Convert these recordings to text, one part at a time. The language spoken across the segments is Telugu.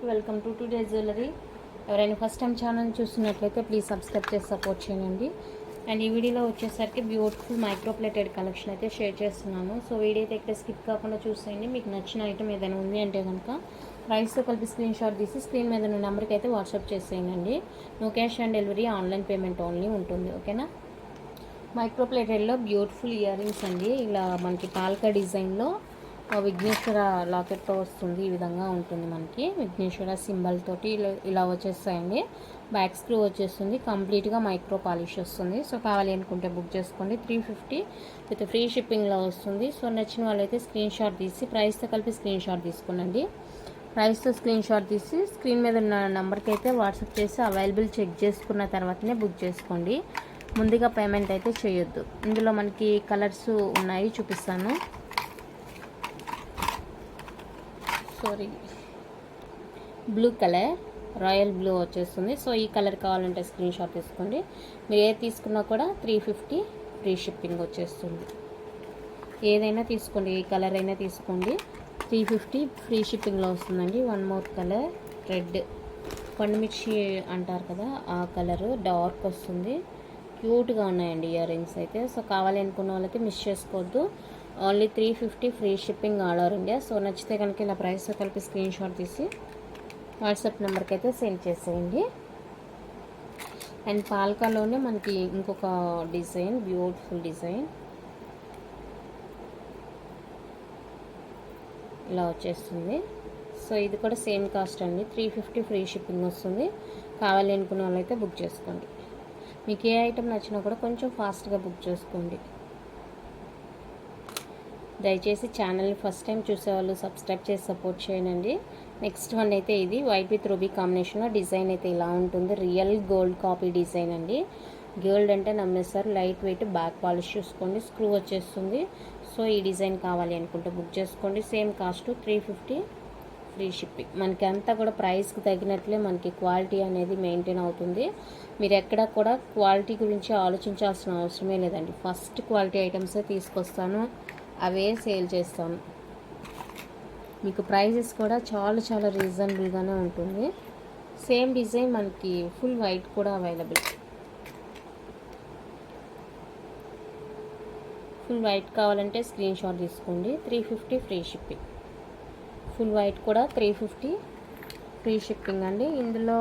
అందరికీ వెల్కమ్ టు టుడే జ్యువెలరీ ఎవరైనా ఫస్ట్ టైం ఛానల్ చూస్తున్నట్లయితే ప్లీజ్ సబ్స్క్రైబ్ చేసి సపోర్ట్ చేయండి. అండ్ ఈ వీడియోలో వచ్చేసరికి బ్యూటిఫుల్ మైక్రో ప్లేటెడ్ కలెక్షన్ అయితే షేర్ చేస్తున్నాను. సో వీడియో అయితే ఇక్కడ స్కిప్ కాకుండా చూసేయండి. మీకు నచ్చిన ఐటమ్ ఏదైనా ఉంది అంటే కనుక ప్రైస్తో కలిపి స్క్రీన్ షాట్ తీసి స్క్రీన్ మీద ఉన్న నెంబర్కి అయితే వాట్సాప్ చేసేయండి. No cash on delivery online payment only ఉంటుంది. ఓకేనా మైక్రో ప్లేటెడ్లో బ్యూటిఫుల్ ఇయర్ రింగ్స్ అండి. ఇలా మనకి పాల్కా డిజైన్లో విఘ్నేశ్వర లాకెట్తో వస్తుంది ఈ విధంగా ఉంటుంది మనకి. విఘ్నేశ్వర సింబల్ తోటి ఇలా ఇలా వచ్చేస్తాయండి. బ్యాక్ స్క్రూ వచ్చేస్తుంది కంప్లీట్గా మైక్రో పాలిష్ వస్తుంది. సో కావాలి అనుకుంటే బుక్ చేసుకోండి. త్రీ ఫిఫ్టీ విత్ ఫ్రీ షిప్పింగ్లో వస్తుంది. సో నచ్చిన వాళ్ళైతే స్క్రీన్ షాట్ తీసి ప్రైస్తో కలిపి స్క్రీన్ షాట్ తీసుకునండి ప్రైస్తో స్క్రీన్ షాట్ తీసి స్క్రీన్ మీద ఉన్న నెంబర్కి అయితే వాట్సాప్ చేసి అవైలబుల్ చెక్ చేసుకున్న తర్వాతనే బుక్ చేసుకోండి. ముందుగా పేమెంట్ అయితే చేయొద్దు. ఇందులో మనకి కలర్స్ ఉన్నాయి చూపిస్తాను. Sorry blue colour royal blue వచ్చేస్తుంది. సో ఈ కలర్ కావాలంటే స్క్రీన్ షాట్ తీసుకోండి. మీరు ఏది తీసుకున్నా కూడా త్రీ ఫిఫ్టీ ఫ్రీ షిప్పింగ్ వచ్చేస్తుంది. ఏదైనా తీసుకోండి ఏ కలర్ అయినా తీసుకోండి. త్రీ ఫిఫ్టీ ఫ్రీ షిప్పింగ్లో వస్తుందండి. వన్ మోర్ కలర్ రెడ్ పండుమిర్చి అంటారు కదా ఆ కలరు డార్క్ వస్తుంది. క్యూట్గా ఉన్నాయండి ఇయర్ రింగ్స్ అయితే. సో కావాలి అనుకున్న వాళ్ళకి మిస్ చేసుకోవద్దు. Only three fifty free shipping all over India. So నచ్చితే కనుక ఇలా ప్రైస్ కలిపి స్క్రీన్ షాట్ తీసి వాట్సాప్ నెంబర్కి అయితే సెండ్ చేసేయండి. అండ్ పాల్కాలోనే మనకి ఇంకొక డిజైన్ బ్యూటిఫుల్ డిజైన్ ఇలా వచ్చేస్తుంది. సో ఇది కూడా సేమ్ కాస్ట్ అండి. త్రీ ఫిఫ్టీ ఫ్రీ షిప్పింగ్ వస్తుంది. కావాలి అనుకున్న వాళ్ళైతే బుక్ చేసుకోండి. మీకు ఏ ఐటెం నచ్చినా కూడా కొంచెం ఫాస్ట్గా బుక్ చేసుకోండి. దయచేసి ఛానల్ని ఫస్ట్ టైం చూసేవాళ్ళు సబ్స్క్రైబ్ చేసి సపోర్ట్ చేయండి. నెక్స్ట్ వన్ అయితే ఇది వైట్ విత్ రూబీ కాంబినేషన్లో డిజైన్ అయితే ఇలా ఉంటుంది. రియల్ గోల్డ్ కాపీ డిజైన్ అండి. గోల్డ్ అంటే నమ్మేస్తారు లైట్ వెయిట్ బ్యాక్ పాలిష్ చూసుకోండి. స్క్రూ వచ్చేస్తుంది. సో ఈ డిజైన్ కావాలి అనుకుంటే బుక్ చేసుకోండి. Same cost three fifty free shipping. మనకి అంతా కూడా ప్రైస్కి తగినట్లే మనకి క్వాలిటీ అనేది మెయింటైన్ అవుతుంది. మీరు ఎక్కడ కూడా క్వాలిటీ గురించి ఆలోచించాల్సిన అవసరమే లేదండి. ఫస్ట్ క్వాలిటీ ఐటమ్సే తీసుకొస్తాను. అవే సేల్ చేస్తాను మీకు ప్రైజెస్ కూడా చాలా చాలా రీజనబుల్గానే ఉంటుంది. సేమ్ డిజైన్ మనకి ఫుల్ వైట్ కూడా అవైలబుల్. ఫుల్ వైట్ కావాలంటే స్క్రీన్ షాట్ తీసుకోండి. Three fifty free shipping. Full white కూడా త్రీ ఫిఫ్టీ ఫ్రీ షిప్పింగ్ అండి. ఇందులో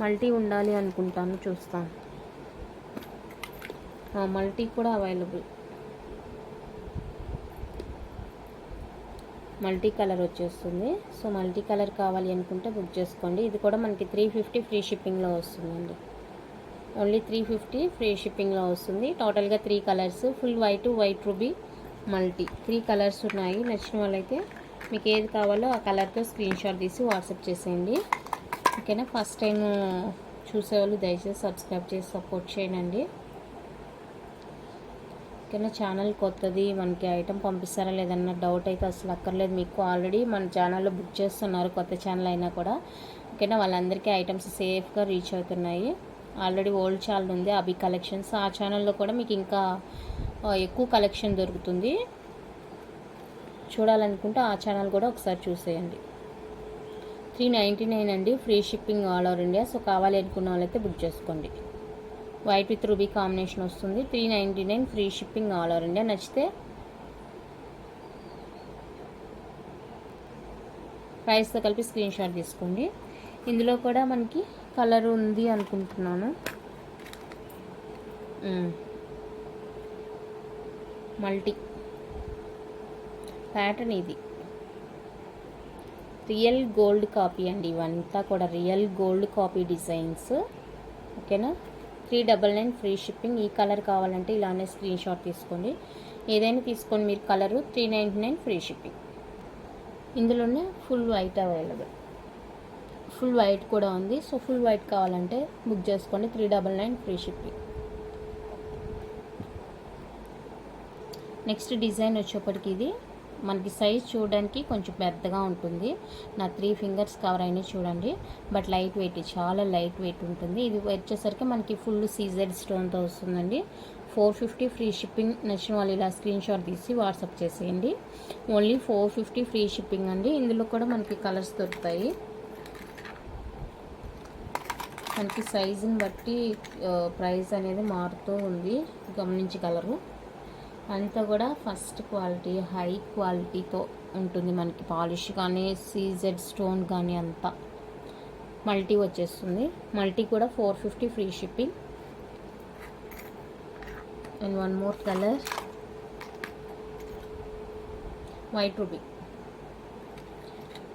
మల్టీ ఉండాలి అనుకుంటాను చూస్తాను. మల్టీ కూడా అవైలబుల్. మల్టీ కలర్ వచ్చేస్తుంది. సో మల్టీ కలర్ కావాలి అనుకుంటే బుక్ చేసుకోండి. ఇది కూడా మనకి త్రీ ఫిఫ్టీ ఫ్రీ షిప్పింగ్లో వస్తుందండి. ఓన్లీ త్రీ ఫిఫ్టీ ఫ్రీ షిప్పింగ్లో వస్తుంది. టోటల్గా three colours full white white ruby multi. Three colours ఉన్నాయి. నచ్చిన వాళ్ళైతే మీకు ఏది కావాలో ఆ కలర్తో స్క్రీన్ షాట్ తీసి వాట్సాప్ చేసేయండి. ఓకేనా? ఫస్ట్ టైం చూసేవాళ్ళు దయచేసి సబ్స్క్రైబ్ చేసి సపోర్ట్ చేయండి. ఓకేనా ఛానల్ కొత్తది మనకి ఐటెం పంపిస్తారా లేదన్న డౌట్ అయితే అసలు అక్కర్లేదు. మీకు ఆల్రెడీ మన ఛానల్లో బుక్ చేస్తున్నారు కొత్త ఛానల్ అయినా కూడా. ఓకేనా? వాళ్ళందరికీ ఐటమ్స్ సేఫ్గా రీచ్ అవుతున్నాయి. ఆల్రెడీ ఓల్డ్ ఛానల్ ఉంది అవి కలెక్షన్స్. ఆ ఛానల్లో కూడా మీకు ఇంకా ఎక్కువ కలెక్షన్ దొరుకుతుంది. చూడాలనుకుంటే ఆ ఛానల్ కూడా ఒకసారి చూసేయండి. త్రీ నైంటీ నైన్ అండి free shipping all over India. So కావాలి అనుకున్న వాళ్ళైతే బుక్ చేసుకోండి. వైట్ విత్ రూబీ కాంబినేషన్ వస్తుంది. Three ninety nine free shipping all over India నచ్చితే ప్రైస్తో కలిపి స్క్రీన్ షాట్ తీసుకోండి. ఇందులో కూడా మనకి కలర్ ఉంది అనుకుంటున్నాను. మల్టీ ప్యాటర్న్ ఇది. రియల్ గోల్డ్ కాపీ అండి. ఇవంతా కూడా రియల్ గోల్డ్ కాపీ డిజైన్స్ ఓకేనా three double nine free shipping. ఈ కలర్ కావాలంటే ఇలానే స్క్రీన్ షాట్ తీసుకోండి. ఏదైనా తీసుకోండి మీరు colour three ninety nine free shipping. ఇందులోనే full white available. Full white కూడా ఉంది. సో ఫుల్ వైట్ కావాలంటే బుక్ చేసుకోండి. Three double nine free shipping. Next design వచ్చేప్పటికి ఇది. మనకి సైజ్ చూడడానికి కొంచెం పెద్దగా ఉంటుంది. నా త్రీ ఫింగర్స్ కవర్ అయినవి చూడండి. బట్ లైట్ వెయిట్ చాలా లైట్ వెయిట్ ఉంటుంది. ఇది వచ్చేసరికి మనకి ఫుల్ సీజెడ్ స్టోన్తో వస్తుందండి. ఫోర్ ఫిఫ్టీ ఫ్రీ షిప్పింగ్ నచ్చిన వాళ్ళు ఇలా స్క్రీన్ షాట్ తీసి వాట్సాప్ చేసేయండి. Only four fifty free shipping అండి. ఇందులో కూడా మనకి కలర్స్ దొరుకుతాయి. మనకి సైజుని బట్టి ప్రైస్ అనేది మారుతూ ఉంది. గమనించగలరు. అంతా కూడా ఫస్ట్ క్వాలిటీ హై క్వాలిటీతో ఉంటుంది మనకి పాలిష్ కానీ సీజెడ్ స్టోన్ కానీ అంతా. మల్టీ వచ్చేస్తుంది. మల్టీ కూడా four fifty free shipping. And one more colour white ruby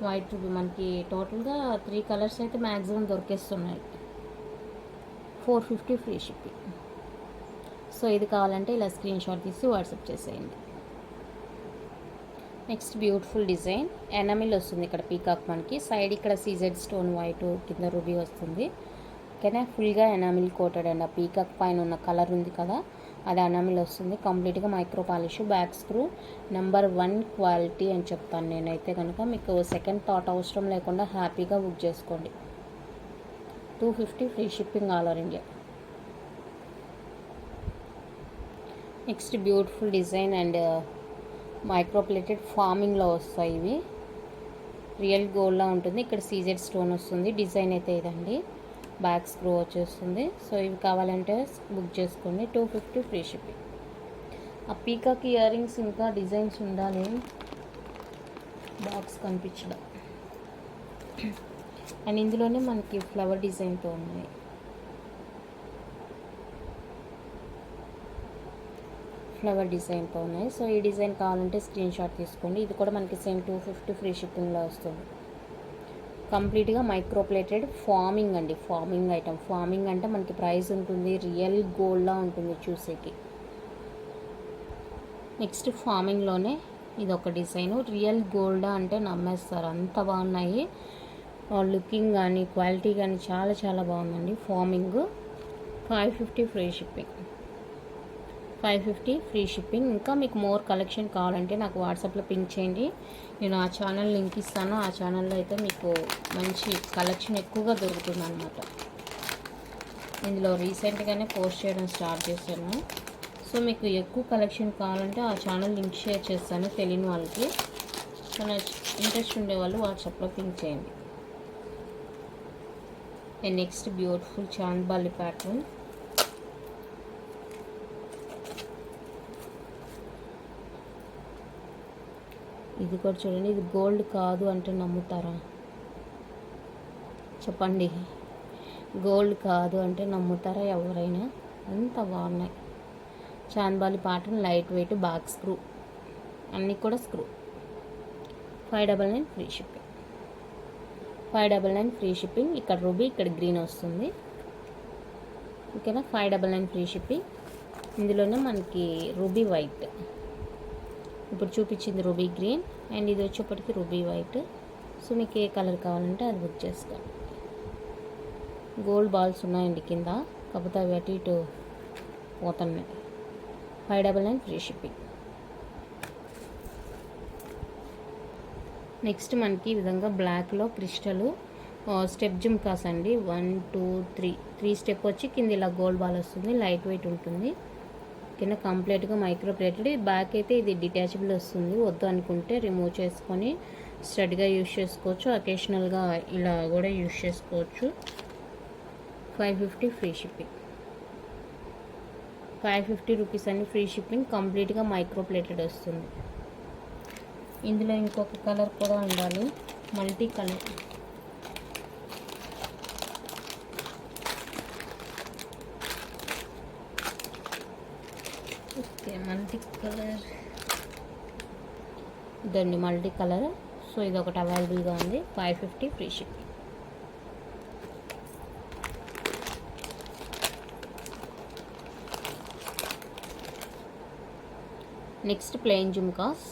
white ruby మనకి టోటల్గా త్రీ కలర్స్ అయితే maximum దొరికేస్తున్నాయి. Four fifty free shipping. So ఇది కావాలంటే ఇలా స్క్రీన్ షాట్ తీసి వాట్సాప్ చేసేయండి. నెక్స్ట్ బ్యూటిఫుల్ డిజైన్ ఎనమిల్ వస్తుంది ఇక్కడ పీకాక్ మనకి. సైడ్ ఇక్కడ సీజెడ్ స్టోన్ వైట్ కింద రూబీ వస్తుంది. ఓకేనా? ఫుల్గా ఎనామిల్ కోటెడ్ అండి ఆ పీకాక్ పైన ఉన్న కలర్ ఉంది కదా అది ఎనామిల్ వస్తుంది. కంప్లీట్గా micro polish back screw number one quality అని చెప్తాను నేనైతే కనుక. మీకు సెకండ్ థాట్ అవసరం లేకుండా హ్యాపీగా బుక్ చేసుకోండి. Two fifty free shipping all over India next beautiful design and uh, micro plated ఫార్మింగ్లో వస్తాయి ఇవి. రియల్ గోల్డ్లా ఉంటుంది. ఇక్కడ సీజెడ్ స్టోన్ వస్తుంది. డిజైన్ అయితే ఇదండి. బ్యాక్ స్క్రూ వచ్చేస్తుంది. సో ఇవి కావాలంటే బుక్ చేసుకోండి. టూ ఫిఫ్టీ ఫ్రీ షిప్పింగ్ ఆ పీకాక్ ఇయర్ రింగ్స్ ఇంకా డిజైన్స్ ఉండాలి. బాక్స్ కనిపించడం. అండ్ ఇందులోనే మనకి ఫ్లవర్ డిజైన్తో ఉన్నాయి. ఫ్లవర్ డిజైన్తో ఉన్నాయి. సో ఈ డిజైన్ కావాలంటే స్క్రీన్ షాట్ తీసుకోండి. ఇది కూడా మనకి సేమ్ టూ ఫిఫ్టీ ఫ్రీ షిప్పింగ్లో వస్తుంది. కంప్లీట్గా మైక్రోప్లేటెడ్ ఫార్మింగ్ అండి. ఫార్మింగ్ ఐటమ్ ఫార్మింగ్ అంటే మనకి ప్రైస్ ఉంటుంది. రియల్ గోల్డ్లా ఉంటుంది చూసేకి. నెక్స్ట్ ఫార్మింగ్లోనే ఇది ఒక డిజైన్. రియల్ గోల్డ్ అంటే నమ్మేస్తారు. అంత బాగున్నాయి. లుకింగ్ కానీ క్వాలిటీ కానీ చాలా చాలా బాగుందండి. Forming five fifty free shipping five fifty free shipping. ఇంకా మీకు మోర్ కలెక్షన్ కావాలంటే నాకు వాట్సాప్లో పింక్ చేయండి. నేను ఆ ఛానల్ లింక్ ఇస్తాను. ఆ ఛానల్లో అయితే మీకు మంచి కలెక్షన్ ఎక్కువగా దొరుకుతుంది అనమాట ఇందులో రీసెంట్గానే పోస్ట్ చేయడం స్టార్ట్ చేశాను. సో మీకు ఎక్కువ కలెక్షన్ కావాలంటే ఆ ఛానల్ లింక్ షేర్ చేస్తాను తెలియని వాళ్ళకి. సో ఇంట్రెస్ట్ ఉండేవాళ్ళు వాట్సాప్లో పింక్ చేయండి. And next beautiful chandbali pattern. ఇది కూడా చూడండి. ఇది గోల్డ్ కాదు అంటే నమ్ముతారా? చెప్పండి. గోల్డ్ కాదు అంటే నమ్ముతారా ఎవరైనా? అంత బాగున్నాయి. Chandbali pattern light weight back screw. అన్నీ కూడా screw. Five double nine free shipping. Five double nine free shipping. ఇక్కడ రూబీ ఇక్కడ గ్రీన్ వస్తుంది. ఓకేనా? Five double nine free shipping. ఇందులోనే మనకి రూబీ వైట్. ఇప్పుడు చూపించింది రూబీ గ్రీన్ అండ్ ఇది వచ్చేప్పటికి రూబీ వైట్. సో మీకు ఏ కలర్ కావాలంటే అది బుక్ చేసుకోండి గోల్డ్ బాల్స్ ఉన్నాయండి కింద. కాకపోతే అవి అటు ఇటు పోతున్నాయి. Five double nine free shipping. Next మనకి ఈ విధంగా బ్లాక్లో క్రిస్టలు స్టెప్ జుమ్కాస్ అండి. One two three. Three step వచ్చి కింద ఇలా గోల్డ్ బాల్ వస్తుంది లైట్ వెయిట్ ఉంటుంది. కింద కంప్లీట్గా మైక్రో ప్లేటెడ్ బ్యాక్ అయితే ఇది డిటాచబుల్ వస్తుంది. వద్దు అనుకుంటే రిమూవ్ చేసుకొని స్టడీగా యూస్ చేసుకోవచ్చు. అకేషనల్గా ఇలా కూడా యూస్ చేసుకోవచ్చు. Five fifty free shipping. Five fifty rupees అని ఫ్రీ షిప్పింగ్ కంప్లీట్గా మైక్రో ప్లేటెడ్ వస్తుంది. ఇందులో ఇంకొక కలర్ కూడా ఉండాలి. Multi colour okay multi colour ఇదండి మల్టీ కలర్ సో ఇది ఒకటి అవైలబుల్గా ఉంది. Five fifty free shipping next plain jhumkas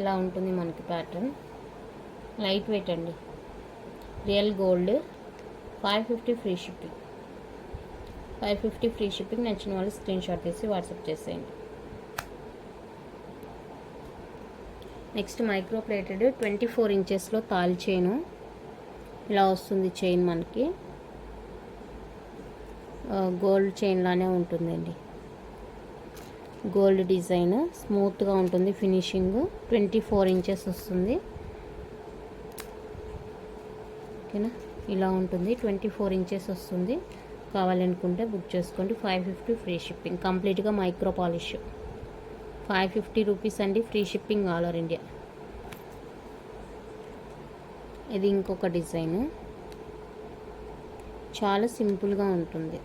ఇలా ఉంటుంది మనకి ప్యాటర్న్ లైట్ వెయిట్ అండి. Real gold five fifty free shipping five fifty free shipping నచ్చిన వాళ్ళు స్క్రీన్ షాట్ తీసి వాట్సాప్ చేసేయండి. Next micro plated twenty four ఇంచెస్లో తాల్ చైను. ఇలా వస్తుంది చైన్ మనకి. గోల్డ్ చైన్లానే ఉంటుందండి. గోల్డ్ డిజైన్ స్మూత్గా ఉంటుంది ఫినిషింగ్. ట్వంటీ ఫోర్ ఇంచెస్ వస్తుంది. ఓకేనా? ఇలా ఉంటుంది. ట్వంటీ ఫోర్ ఇంచెస్ వస్తుంది. కావాలనుకుంటే బుక్ చేసుకోండి. Five fifty free shipping. కంప్లీట్గా micro polish. Five fifty rupees అండి free shipping all over India. ఇది ఇంకొక డిజైను. చాలా సింపుల్గా ఉంటుంది.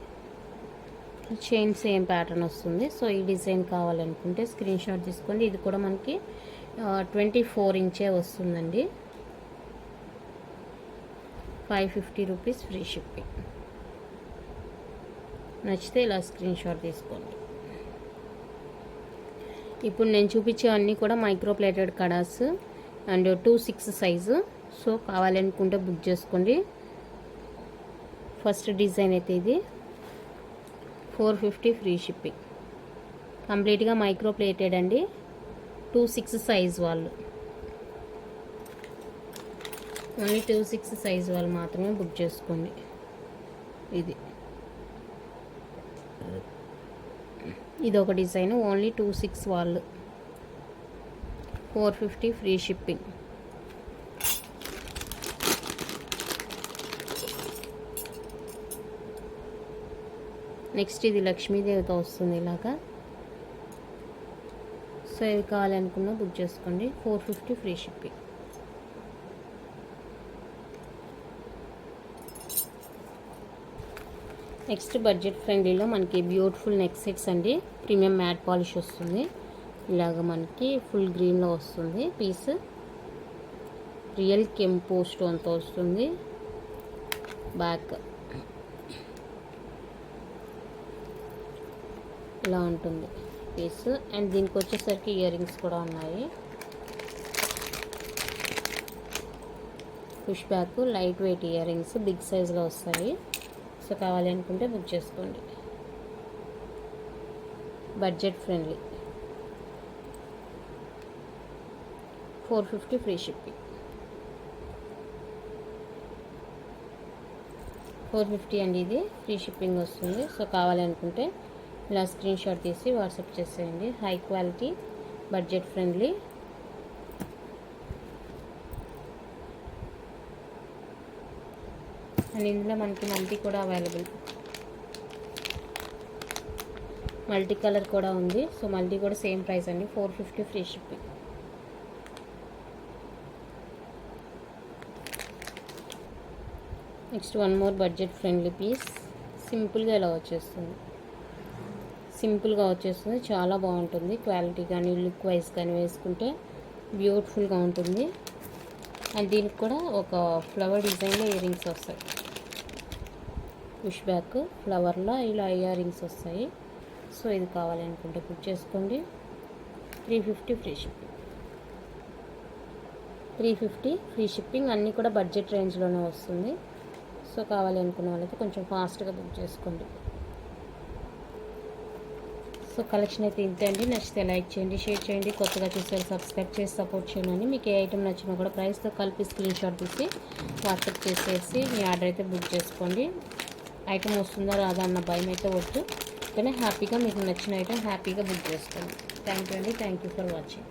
చైన్ సేమ్ ప్యాటర్న్ వస్తుంది. సో ఈ డిజైన్ కావాలనుకుంటే స్క్రీన్ షాట్ తీసుకోండి. ఇది కూడా మనకి ట్వంటీ ఫోర్ ఇంచే వస్తుందండి. Five fifty rupees free shipping. నచ్చితే ఇలా స్క్రీన్ షాట్ తీసుకోండి. ఇప్పుడు నేను చూపించేవన్నీ కూడా micro plated kadas and two six size so కావాలనుకుంటే బుక్ చేసుకోండి. ఫస్ట్ డిజైన్ అయితే ఇది. ఫోర్ ఫిఫ్టీ ఫ్రీ షిప్పింగ్ కంప్లీట్గా మైక్రో ప్లేటెడ్ అండి. టూ సిక్స్ సైజ్ వాళ్ళు. ఓన్లీ టూ సిక్స్ సైజ్ వాళ్ళు మాత్రమే బుక్ చేసుకోండి. ఇది. ఇది ఒక డిజైన్ ఓన్లీ టూ సిక్స్ వాళ్ళు four fifty free shipping. Next ఇది లక్ష్మీదేవితో వస్తుంది ఇలాగా. సో ఇవి కావాలనుకున్నా బుక్ చేసుకోండి. Four fifty free shipping. Next budget ఫ్రెండ్లీలో మనకి బ్యూటిఫుల్ నెక్ సెట్స్ అండి. ప్రీమియం మ్యాట్ పాలిష్ వస్తుంది. ఇలాగ మనకి ఫుల్ గ్రీన్లో వస్తుంది పీస్. రియల్ కెంపు స్టోన్తో వస్తుంది. బ్యాక్. ఇలా ఉంటుంది పీస్. అండ్ దీనికి వచ్చేసరికి ఇయర్ రింగ్స్ కూడా ఉన్నాయి. Push back light weight earrings big సైజ్లో వస్తాయి. సో కావాలి అనుకుంటే బుక్ చేసుకోండి. Budget friendly. Four fifty free shipping. Four fifty అండి ఇది. ఫ్రీ షిప్పింగ్ వస్తుంది. సో కావాలనుకుంటే ఇలా స్క్రీన్ షాట్ తీసి వాట్సాప్ చేసేయండి. High quality budget friendly. And ఇందులో మనకి మల్టీ కూడా అవైలబుల్. మల్టీ కలర్ కూడా ఉంది. సో మల్టీ కూడా సేమ్ ప్రైస్ అండి. Four fifty free shipping. Next one more budget friendly piece. సింపుల్గా ఇలా వచ్చేస్తుంది. సింపుల్గా వచ్చేస్తుంది. చాలా బాగుంటుంది. క్వాలిటీ కానీ లుక్ వైజ్ కానీ వేసుకుంటే బ్యూటిఫుల్గా ఉంటుంది. అండ్ దీనికి కూడా ఒక ఫ్లవర్ డిజైన్లో ఇయర్ రింగ్స్ వస్తాయి. పుష్ బ్యాక్ ఫ్లవర్లో ఇలా ఇయర్ రింగ్స్ వస్తాయి. సో ఇది కావాలి అనుకుంటే బుక్ చేసుకోండి. Three fifty free shipping. Three fifty free shipping అన్నీ కూడా బడ్జెట్ రేంజ్లోనే వస్తుంది. సో కావాలి అనుకున్న వాళ్ళైతే కొంచెం ఫాస్ట్గా బుక్ చేసుకోండి. సో కలెక్షన్ అయితే ఇంతండి అండి. నచ్చితే లైక్ చేయండి షేర్ చేయండి. కొత్తగా చూసారు సబ్స్క్రైబ్ చేసి సపోర్ట్ చేయండి మీకు ఏ ఐటెం నచ్చినా కూడా ప్రైస్తో కలిపి స్క్రీన్ షాట్ తీసి వాట్సాప్ చేసేసి మీ ఆర్డర్ అయితే బుక్ చేసుకోండి. ఐటమ్ వస్తుందా రాదా అన్న భయం అయితే వద్దు. కానీ హ్యాపీగా మీకు నచ్చిన ఐటమ్ హ్యాపీగా బుక్ చేసుకోండి. థ్యాంక్ యూ అండి. Thank you for watching.